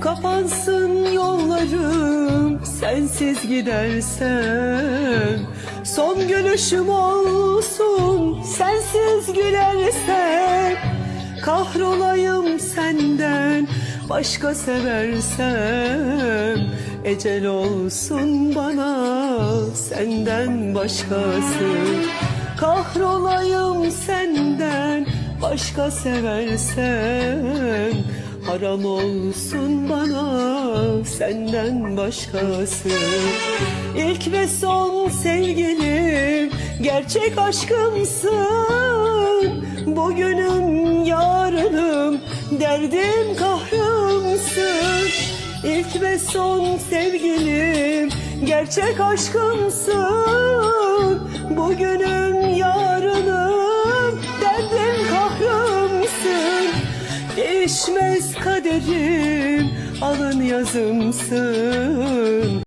Kapansın yollarım sensiz gidersem. Son gülüşüm olsun sensiz gülersem. Kahrolayım senden başka seversem. Ecel olsun bana senden başkası. Kahrolayım senden başka seversem Haram olsun bana senden başkası. İlk ve son sevgilim gerçek aşkımsın. Bugünüm yarınım derdim kahrımsın. İlk ve son sevgilim gerçek aşkımsın Değişmez kaderim alın yazımsın